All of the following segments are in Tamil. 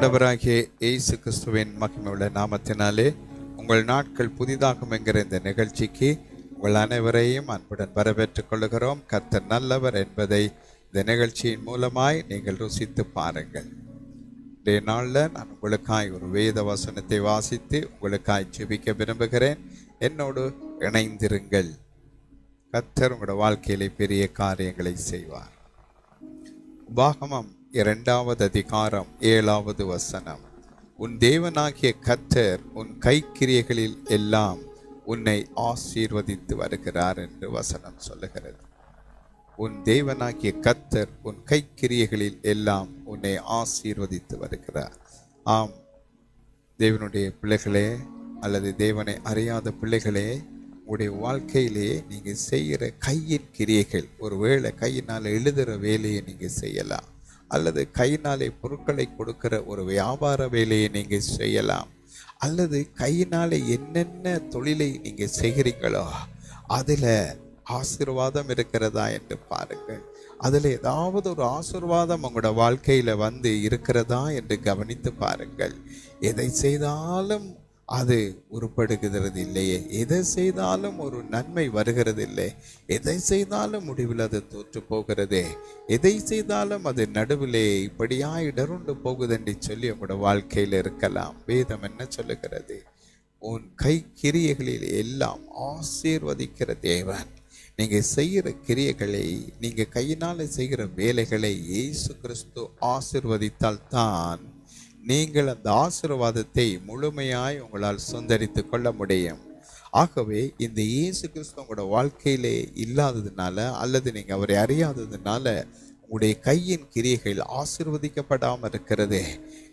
ஆண்டவராகிய இயேசு கிறிஸ்துவின் மகிமையுள்ள நாமத்தினாலே உங்கள் நாட்கள் புதிதாகும் என்கிற இந்த நிகழ்ச்சிக்கு உங்கள் அனைவரையும் அன்புடன் வரவேற்றுக் கொள்கிறோம் கர்த்தர் நல்லவர் என்பதை இந்த நிகழ்ச்சியின் மூலமாய் நீங்கள் ருசித்து பாருங்கள். இன்றைய நாளில் நான் உங்களுக்காய் ஒரு வேத வசனத்தை வாசித்து உங்களுக்காய் ஜெபிக்க விரும்புகிறேன். என்னோடு இணைந்திருங்கள். கர்த்தர் உங்களோட வாழ்க்கையிலே பெரிய காரியங்களை செய்வார். உபாகமம் இரண்டாவது அதிகாரம் ஏழாவது வசனம். உன் தேவனாகிய கத்தர் உன் கைக்கிரியைகளில் எல்லாம் உன்னை ஆசீர்வதித்து வருகிறார் என்று வசனம் சொல்லுகிறது. உன் தேவனாகிய கத்தர் உன் கைக்கிரியைகளில் எல்லாம் உன்னை ஆசீர்வதித்து வருகிறார். ஆம் தேவனுடைய பிள்ளைகளே அல்லது தேவனை அறியாத பிள்ளைகளே உங்களுடைய வாழ்க்கையிலே நீங்கள் செய்கிற கையின் கிரியைகள் ஒருவேளை கையினால் எழுதுகிற வேலையை நீங்கள் செய்யலாம். அல்லது கையினாலே பொருட்களை கொடுக்கிற ஒரு வியாபார வேலையை நீங்கள் செய்யலாம். அல்லது கையினாலே என்னென்ன தொழிலை நீங்கள் செய்கிறீங்களோ அதில் ஆசீர்வாதம் இருக்கிறதா என்று பாருங்கள். அதில் ஏதாவது ஒரு ஆசீர்வாதம் உங்களோட வாழ்க்கையில் வந்து இருக்கிறதா என்று கவனித்து பாருங்கள். எதை செய்தாலும் அது உருப்படுகிறது இல்லையே. எதை செய்தாலும் ஒரு நன்மை வருகிறது இல்லை எதை செய்தாலும் முடிவில் அது தோற்று போகிறதே. எதை செய்தாலும் அது நடுவிலே இப்படியா இடருண்டு போகுது என்று சொல்லி உங்களோட வாழ்க்கையில் இருக்கலாம். வேதம் என்ன சொல்லுகிறது? உன் கை கிரியைகளில் எல்லாம் ஆசீர்வதிக்கிற தேவன். நீங்கள் செய்கிற கிரியைகளை நீங்கள் கையினால் செய்கிற வேலைகளை இயேசு கிறிஸ்து ஆசிர்வதித்தால் தான் நீங்கள் அந்த ஆசீர்வாதத்தை முழுமையாய் உங்களால் சுந்தரித்து கொள்ள முடியும். ஆகவே இந்த இயேசு கிறிஸ்து உங்களோட வாழ்க்கையிலே இல்லாததுனால அல்லது நீங்கள் அவரை அறியாததுனால உங்களுடைய கையின் கிரியைகள் ஆசிர்வதிக்கப்படாமல் இருக்கிறதே.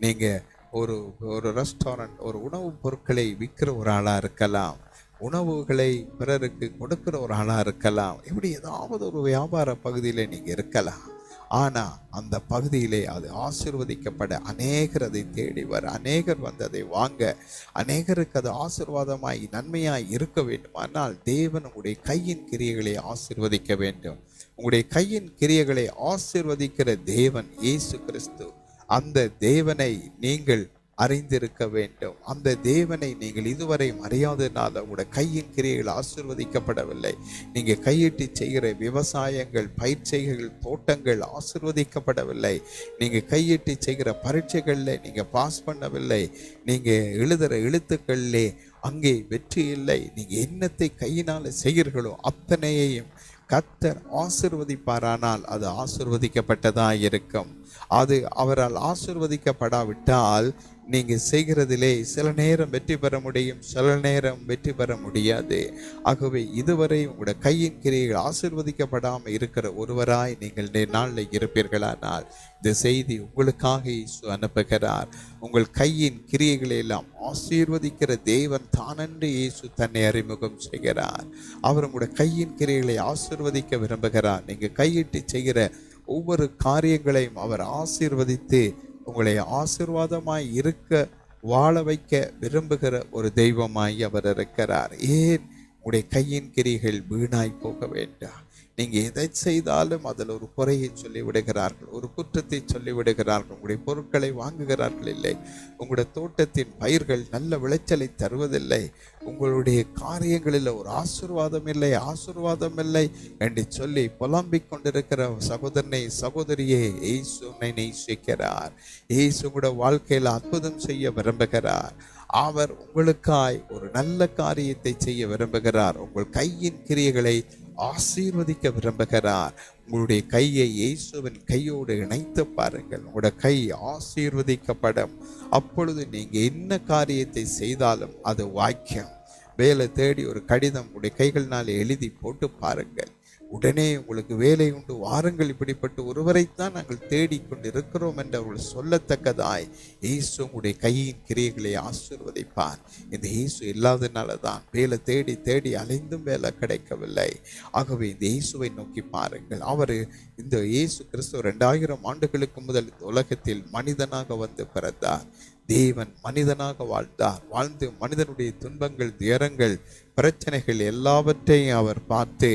நீங்கள் ஒரு ஒரு ரெஸ்டாரண்ட் ஒரு உணவுப் பொருட்களை விற்கிற ஒரு ஆளாக இருக்கலாம். உணவுகளை பிறருக்கு கொடுக்கிற ஒரு ஆளாக இருக்கலாம். இப்படி ஏதாவது ஒரு வியாபார பகுதியில் நீங்கள் இருக்கலாம். ஆனால் அந்த பகுதியிலே அது ஆசிர்வதிக்கப்பட அநேகர் அதை தேடி வர அநேகர் வந்து அதை வாங்க அநேகருக்கு அது ஆசிர்வாதமாய் நன்மையாய் இருக்க வேண்டும். ஆனால் தேவன் உங்களுடைய கையின் கிரியைகளை ஆசிர்வதிக்க வேண்டும். உங்களுடைய கையின் கிரியைகளை ஆசிர்வதிக்கிற தேவன் இயேசு கிறிஸ்து. அந்த தேவனை நீங்கள் அறிந்திருக்க வேண்டும். அந்த தேவனை நீங்கள் இதுவரை அறியாததுனால உங்களோட கையின் கிரியைகள் ஆசிர்வதிக்கப்படவில்லை. நீங்கள் கையிட்டு செய்கிற விவசாயங்கள் பயிற்சிகள் தோட்டங்கள் ஆசிர்வதிக்கப்படவில்லை. நீங்கள் கையிட்டு செய்கிற பரீட்சைகளில் நீங்கள் பாஸ் பண்ணவில்லை. நீங்கள் எழுதுகிற எழுத்துக்களிலே அங்கே வெற்றி இல்லை. நீங்கள் என்னத்தை கையினால் செய்கிறீர்களோ அத்தனையையும் கத்தர் ஆசிர்வதிப்பாரானால் அது ஆசிர்வதிக்கப்பட்டதாக இருக்கும். அது அவரால் ஆசிர்வதிக்கப்படாவிட்டால் நீங்கள் செய்கிறதிலே சில நேரம் வெற்றி பெற முடியும் சில நேரம் வெற்றி பெற முடியாது. ஆகவே இதுவரை உங்களோட கையின் கிரியைகள் ஆசிர்வதிக்கப்படாமல் இருக்கிற ஒருவராய் நீங்கள் நாளில் இருப்பீர்களானால் இந்த செய்தி உங்களுக்காக இயேசு அனுப்புகிறார். உங்கள் கையின் கிரியைகளை எல்லாம் ஆசீர்வதிக்கிற தேவன் தானன்று இயேசு தன்னை அறிமுகம் செய்கிறார். அவர் உங்களோட கையின் கிரியைகளை ஆசிர்வதிக்க விரும்புகிறார். நீங்கள் கையிட்டு செய்கிற ஒவ்வொரு காரியங்களையும் அவர் ஆசீர்வதித்து உங்களை ஆசீர்வாதமாய் இருக்க வாழ வைக்க விரும்புகிற ஒரு தெய்வமாய் அவர் இருக்கிறார். ஏன்? உங்களுடைய கையின் கிரிகள் வீணாய் போக வேண்டாம் நீங்கள் எதை செய்தாலும் அதில் ஒரு குறையை சொல்லி விடுகிறார்கள் ஒரு குற்றத்தை சொல்லிவிடுகிறார்கள் உங்களுடைய பொருட்களை வாங்குகிறார்கள் இல்லை உங்களுடைய தோட்டத்தின் பயிர்கள் நல்ல விளைச்சலை தருவதில்லை உங்களுடைய காரியங்களில் ஒரு ஆசிர்வாதம் இல்லை ஆசிர்வாதம் இல்லை என்று சொல்லி புலம்பிக் கொண்டிருக்கிற சகோதரனை சகோதரியே ஏசு உன்னை நேசிக்கிறார். ஏசு உங்களோட வாழ்க்கையில் அற்புதம் செய்ய விரும்புகிறார். அவர் உங்களுக்காய் ஒரு நல்ல காரியத்தை செய்ய விரும்புகிறார். உங்கள் கையின் கிரியைகளை ஆசீர்வதிக்க விரும்புகிறார். உங்களுடைய கையை இயேசுவின் கையோடு இணைத்து பாருங்கள். உங்களோட கை ஆசீர்வதிக்கப்படும். அப்பொழுது நீங்கள் என்ன காரியத்தை செய்தாலும் அது வாக்கியம் வேலை தேடி ஒரு கடிதம் உங்களுடைய கைகள்னால் எழுதி போட்டு பாருங்கள். உடனே உங்களுக்கு வேலை உண்டு. வாருங்கள் இப்படிப்பட்ட ஒருவரைத்தான் நாங்கள் தேடிக்கொண்டு இருக்கிறோம் என்று அவர்கள் சொல்லத்தக்கதாய் இயேசு உங்களுடைய கையின் கிரியைகளை ஆசிர்வதிப்பார். இந்த இயேசு இல்லாதனால தான் வேலை தேடி தேடி அலைந்தும் வேலை கிடைக்கவில்லை. ஆகவே இந்த இயேசுவை நோக்கி பாருங்கள். அவர் இந்த இயேசு கிறிஸ்துவ ரெண்டாயிரம் ஆண்டுகளுக்கு முதல் இந்த உலகத்தில் மனிதனாக வந்து பிறந்தார். தேவன் மனிதனாக வாழ்ந்தார். வாழ்ந்து மனிதனுடைய துன்பங்கள் துயரங்கள் பிரச்சனைகள் எல்லாவற்றையும் அவர் பார்த்து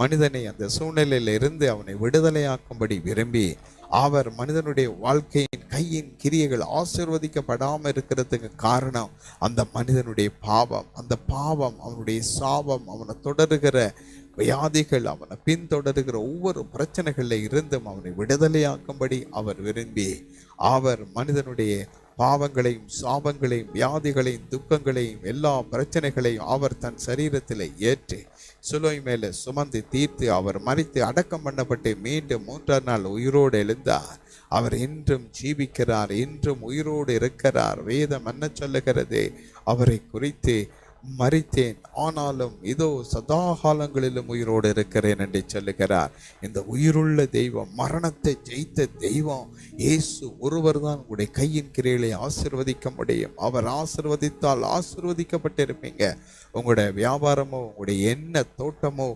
மனிதனை அந்த சூழ்நிலையிலிருந்து அவனை விடுதலையாக்கும்படி விரும்பி அவர் மனிதனுடைய வாழ்க்கையின் கையின் கிரியைகள் ஆசீர்வதிக்கப்படாமல் இருக்கிறதுக்கு காரணம் அந்த மனிதனுடைய பாவம். அந்த பாவம் அவனுடைய சாபம் அவனை தொடருகிற வியாதிகள் அவனை பின்தொடருகிற ஒவ்வொரு பிரச்சனைகளில் இருந்தும் அவனை விடுதலையாக்கும்படி அவர் விரும்பி அவர் மனிதனுடைய பாவங்களையும் சாபங்களையும் வியாதிகளையும் துக்கங்களையும் எல்லா பிரச்சனைகளையும் அவர் தன் சரீரத்தில் ஏற்று சுலோய் மேலே சுமந்து தீர்த்து அவர் மறித்து அடக்கம் பண்ணப்பட்டு மீண்டும் மூன்றாம் நாள் உயிரோடு எழுந்தார். அவர் இன்றும் ஜீவிக்கிறார் இன்றும் உயிரோடு இருக்கிறார். வேதம் என்ன சொல்லுகிறது? அவரை குறித்து மறித்தேன். ஆனாலும் இதோ சதா காலங்களிலும் உயிரோடு இருக்கிறேன் என்று சொல்லுகிறார். இந்த உயிருள்ள தெய்வம் மரணத்தை ஜெயித்த தெய்வம் இயேசு ஒருவர் தான் உங்களுடைய கையின் கிரைகளை ஆசிர்வதிக்க முடியும். அவர் ஆசிர்வதித்தால் ஆசிர்வதிக்கப்பட்டிருப்பீங்க. உங்களுடைய வியாபாரமோ உங்களுடைய என்ன தோட்டமோ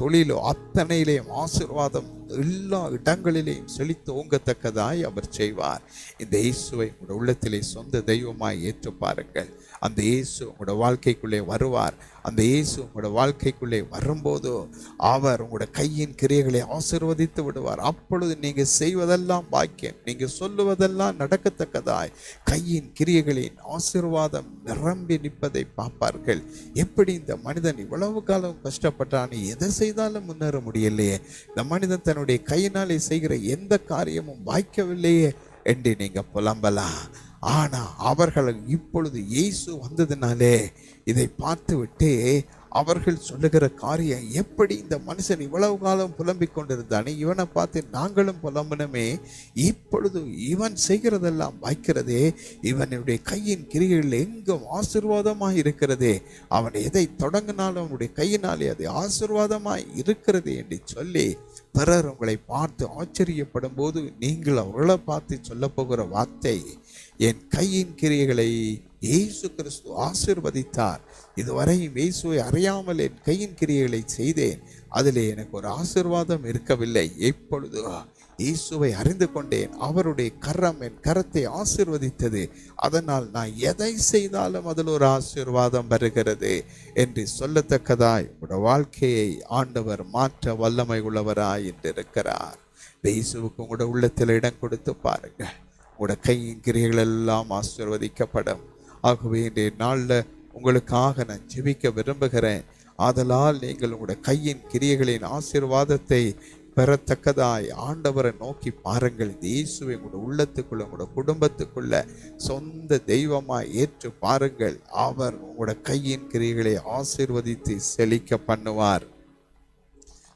தொழிலோ அத்தனையிலையும் ஆசிர்வாதம் எல்லா இடங்களிலேயும் செழித்து ஓங்கத்தக்கதாய் அவர் செய்வார். இந்த இயேசுவை உங்களுடைய உள்ளத்திலே சொந்த தெய்வமாய் ஏற்று பாருங்கள். அந்த இயேசு உங்களோட வாழ்க்கைக்குள்ளே வருவார். அந்த இயேசு உங்களோட வாழ்க்கைக்குள்ளே வரும்போது அவர் உங்களோட கையின் கிரியைகளை ஆசீர்வதித்து விடுவார். அப்பொழுது நீங்கள் செய்வதெல்லாம் பாக்கியம் நீங்கள் சொல்லுவதெல்லாம் நடக்கத்தக்கதாய். கையின் கிரியைகளின் ஆசீர்வாதம் நிரம்பி நிற்பதை பார்ப்பார்கள். எப்படி இந்த மனிதன் இவ்வளவு காலம் கஷ்டப்பட்டான் எதை செய்தாலும் முன்னேற முடியலையே. இந்த மனிதன் தன்னுடைய கையினாலே செய்கிற எந்த காரியமும் வாய்க்கவில்லையே என்று நீங்கள் புலம்பலாம். ஆனால் அவர்கள் இப்பொழுது இயேசு வந்ததுனாலே இதை பார்த்துவிட்டு அவர்கள் சொல்லுகிற காரியம் எப்படி இந்த மனுஷன் இவ்வளவு காலம் புலம்பிக் கொண்டிருந்தானே? இவனை பார்த்து நாங்களும் புலம்பணுமே இப்பொழுது இவன் செய்கிறதெல்லாம் வாய்க்கிறதே இவனுடைய கையின் கிரிகளில் எங்கும் ஆசிர்வாதமாக இருக்கிறதே. அவன் எதை தொடங்கினாலும் அவனுடைய கையினாலே அது ஆசிர்வாதமாக இருக்கிறது என்று சொல்லி பிறர் உங்களை பார்த்து ஆச்சரியப்படும் போது நீங்கள் அவர்களை பார்த்து சொல்லப்போகிற வார்த்தை என் கையின் கிரியைகளை இயேசு கிறிஸ்து ஆசீர்வதித்தார். இதுவரையும் இயேசுவை அறியாமல் என் கையின் கிரியைகளை செய்தேன். அதில் எனக்கு ஒரு ஆசிர்வாதம் இருக்கவில்லை. எப்பொழுது இயேசுவை அறிந்து கொண்டேன். அவருடைய கரம் என் கரத்தை ஆசிர்வதித்தது. அதனால் நான் எதை செய்தாலும் அதில் ஒரு ஆசீர்வாதம் வருகிறது என்று சொல்லத்தக்கதாய் உங்களோட வாழ்க்கையை ஆண்டவர் மாற்ற வல்லமை உள்ளவராய் என்றிருக்கிறார் இயேசுவுக்கு உங்களோட உள்ளத்தில் இடம் கொடுத்து பாருங்கள். உங்களோட கையின் கிரியைகள் எல்லாம் ஆசிர்வதிக்கப்படும். ஆகவே இன்றைய நாளில் உங்களுக்காக நான் ஜெபிக்க விரும்புகிறேன். ஆதலால் நீங்கள் உங்களுடைய கையின் கிரியைகளின் ஆசீர்வாதத்தை பெறத்தக்கதாய் ஆண்டவரை நோக்கி பாருங்கள். இந்த இயேசுவை உங்களோட உள்ளத்துக்குள்ள உங்களோட குடும்பத்துக்குள்ள சொந்த தெய்வமாய் ஏற்று பாருங்கள். அவர் உங்களோட கையின் கிரியைகளை ஆசீர்வதித்து செழிக்க பண்ணுவார்.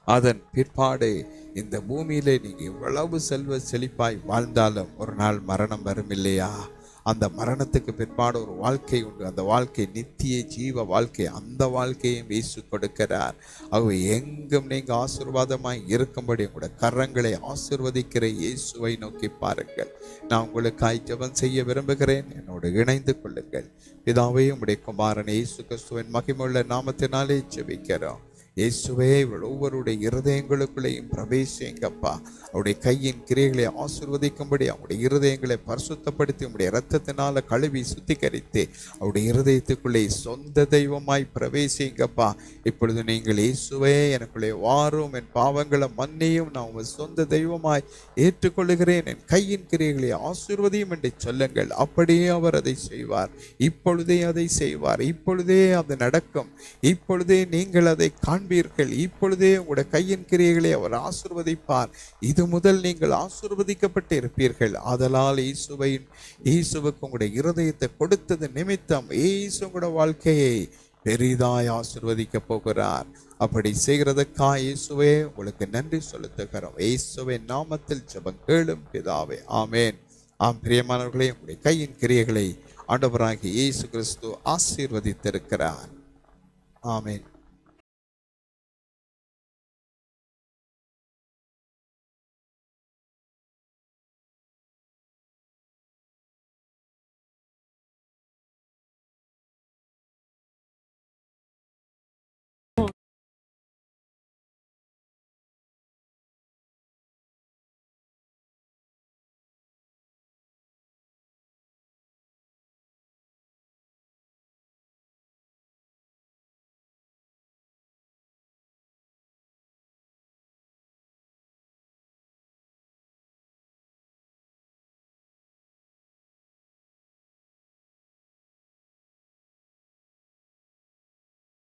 அதன் பிற்பாடு இந்த பூமியிலே நீங்கள் எவ்வளவு செல்வ செழிப்பாய் வாழ்ந்தாலும் ஒரு நாள் மரணம் வரும் இல்லையா அந்த மரணத்துக்கு பிற்பாடு ஒரு வாழ்க்கை உண்டு. அந்த வாழ்க்கை நித்திய ஜீவ வாழ்க்கை. அந்த வாழ்க்கையும் இயேசு கொடுக்கிறார். ஆகவே எங்கும் நீங்கள் ஆசீர்வாதமாய் இருக்கும்படி உங்களோட கரங்களை ஆசிர்வதிக்கிற இயேசுவை நோக்கி பாருங்கள். நான் உங்களுக்காய் ஜபம் செய்ய விரும்புகிறேன். என்னோடு இணைந்து கொள்ளுங்கள். பிதாவே உடைய குமாரன் இயேசு கிறிஸ்துவின் மகிமுள்ள நாமத்தினாலே ஜெபிக்கிறோம். இயேசுவே ஒவ்வொருடைய இருதயங்களுக்குள்ளேயும் பிரவேசிங்கப்பா. அவருடைய கையின் கிரியைகளை ஆசிர்வதிக்கும்படி அவருடைய இருதயங்களை பரிசுத்தப்படுத்தி உங்களுடைய இரத்தத்தினால கழுவி சுத்திகரித்து அவருடைய இருதயத்துக்குள்ளே சொந்த தெய்வமாய் பிரவேசிங்கப்பா. இப்பொழுது நீங்கள் இயேசுவே எனக்குள்ளே வாரும் என் பாவங்களை மன்னியும் நான் உங்கள் சொந்த தெய்வமாய் ஏற்றுக்கொள்ளுகிறேன் என் கையின் கிரியைகளை ஆசிர்வதியும் என்று சொல்லுங்கள். அப்படியே அவர் அதை செய்வார். இப்பொழுதே அதை செய்வார். இப்பொழுதே அது நடக்கும். இப்பொழுதே நீங்கள் அதை காண்பீர்கள் இப்பொழுதே உங்களுடைய கையின் கிரியைகளை அவர் ஆசிர்வதிப்பார். இது முதல் நீங்கள் ஆசிர்வதிக்கப்பட்டு இருப்பீர்கள். ஆதலால் இயேசுவையின் இயேசுவுக்கு உங்களுடைய இருதயத்தை கொடுத்தது நிமித்தம் இயேசு உங்களுடைய வாழ்க்கையை பெரிதாய் ஆசிர்வதிக்க போகிறார். அப்படி செய்கிறதுக்கா இயேசுவே? உங்களுக்கு நன்றி செலுத்துகிறோம். இயேசுவை நாமத்தில் ஜெபம் கேளும் பிதாவே. ஆமேன். ஆம் பிரியமானவர்களே உங்களுடைய கையின் கிரியைகளை ஆண்டவராகி இயேசு கிறிஸ்து ஆசீர்வதித்திருக்கிறார். ஆமேன்.